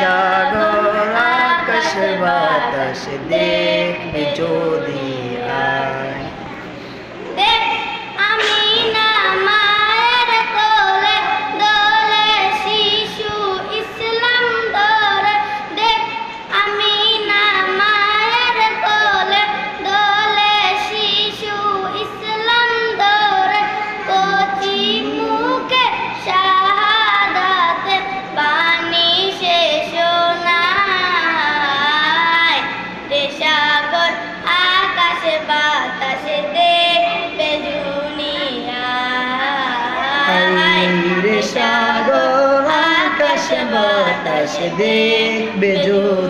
সাগর আকাশ বাতাস দেখবে যদি। দুনিয়ায় রে সাগর আকাশ বাতাস দেখবে আয়